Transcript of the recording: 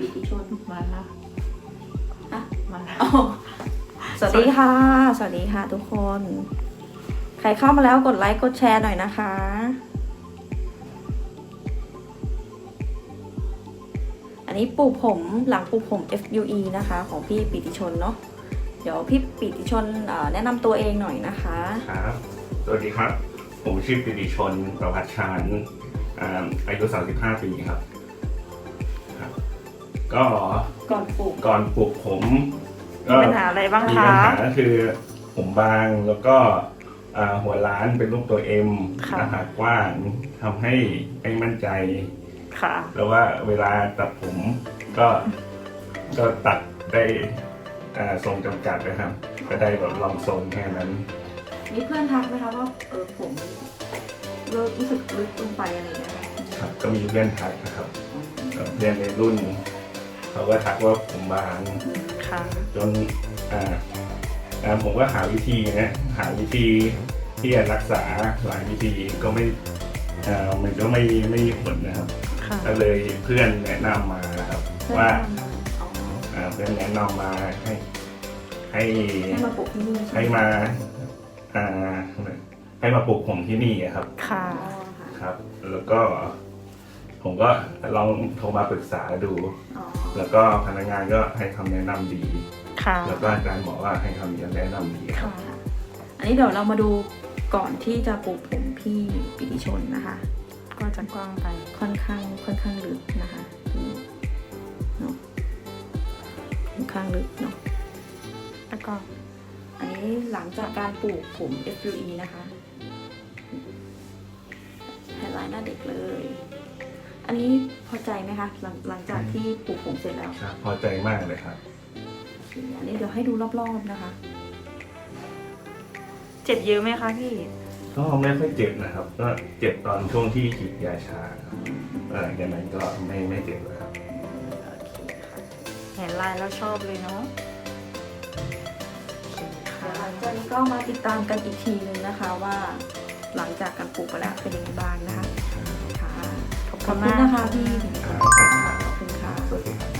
ปิติชนมาแล้วอะมาแล้วอ๋อสวัสดีค่ะ สวัสดีค่ะทุกคน ใครเข้ามาแล้วกดไลค์กดแชร์หน่อยนะคะ อันนี้ปลูกผมหลังปลูกผม FUE นะคะ ของพี่ปิติชนเนาะ เดี๋ยวพี่ปิติชนเอ่อแนะนำตัวเองหน่อยนะคะ ครับ สวัสดีครับ ผมชื่อปิติชนประพัชชานอ่าอายุ 35 ปีครับครับ ก็ก่อนปลูกก่อนปลูกผมมีปัญหาอะไรบ้างมีคะ ปัญหาก็คือผมบางแล้วก็อ่าหัวล้านเป็นรูปตัวเอ็มค่ะหน้าผากกว้างทำให้ไม่มั่นใจ ค่ะ แล้วว่าเวลาตัดผมก็ก็ตัดได้อ่าทรงจำกัดนะครับ ก็ได้แบบลองทรงแค่นั้น มีเพื่อนทักไหมคะว่าเออผมเริ่มรู้สึกลึกลงไปอะไรอย่างเงี้ยค่ะครับก็มีเพื่อนทักนะครับเอ่อเพื่อนในรุ่น เขาก็ทักว่าผมบางค่ะจนอ่าอ่าผมก็หาวิธีนะ หาวิธีที่จะรักษาหลายวิธีก็ไม่อ่ามันก็ไม่ไม่มีผลนะครับ ค่ะก็เลยเพื่อนแนะนำมานะครับเพื่อนว่าทำมาอ๋ออ่าเพื่อนแนะนำมาให้ให้ ให้มาปลูกที่นี่ใช่ให้ไหมมาอ่าให้มาปลูกผมที่นี่อะครับ ค่ะ อ๋อค่ะครับ แล้วก็ ผมก็ลองโทรมาปรึกษาดู อ๋อแล้วก็พนักงานก็ให้คำแนะนำดี ค่ะแล้วก็อาจารย์บอกว่าให้คำแนะนำดีครับ ค่ะ อันนี้เดี๋ยวเรามาดูก่อนที่จะปลูกผมพี่ปิติชนนะคะ ก็จะกว้างไปค่อนข้างค่อนข้างลึกนะคะนี่เนาะค่อนข้างลึกเนาะ แล้วก็อันนี้หลังจากการปลูกผม FUE นะคะไฮไลท์หน้าเด็กเลย อันนี้พอใจไหมคะหลังหลังจากที่ปลูกผมเสร็จแล้วครับพอใจมากเลยครับ โอเคอันนี้เดี๋ยวให้ดูรอบๆนะคะ เจ็บเยอะไหมคะพี่ก็ไม่ค่อยเจ็บนะครับ ก็เจ็บตอนช่วงที่ฉีดยาชาครับเอออย่างนั้นก็ไม่ไม่เจ็บเลยครับโอเคค่ะเห็นลายแล้วชอบเลยเนาะโอเคเดี๋ยวหค่ะลังจากนี้ก็มาติดตามกันอีกทีนึงนะคะว่า หลังจากการปลูกไปแล้วเป็นยังไงบ้างนะคะค่ะ ขอบขคุอบณคุณมากนะคะพี่ครับขอบคุณค่ะ สวัสดีครับ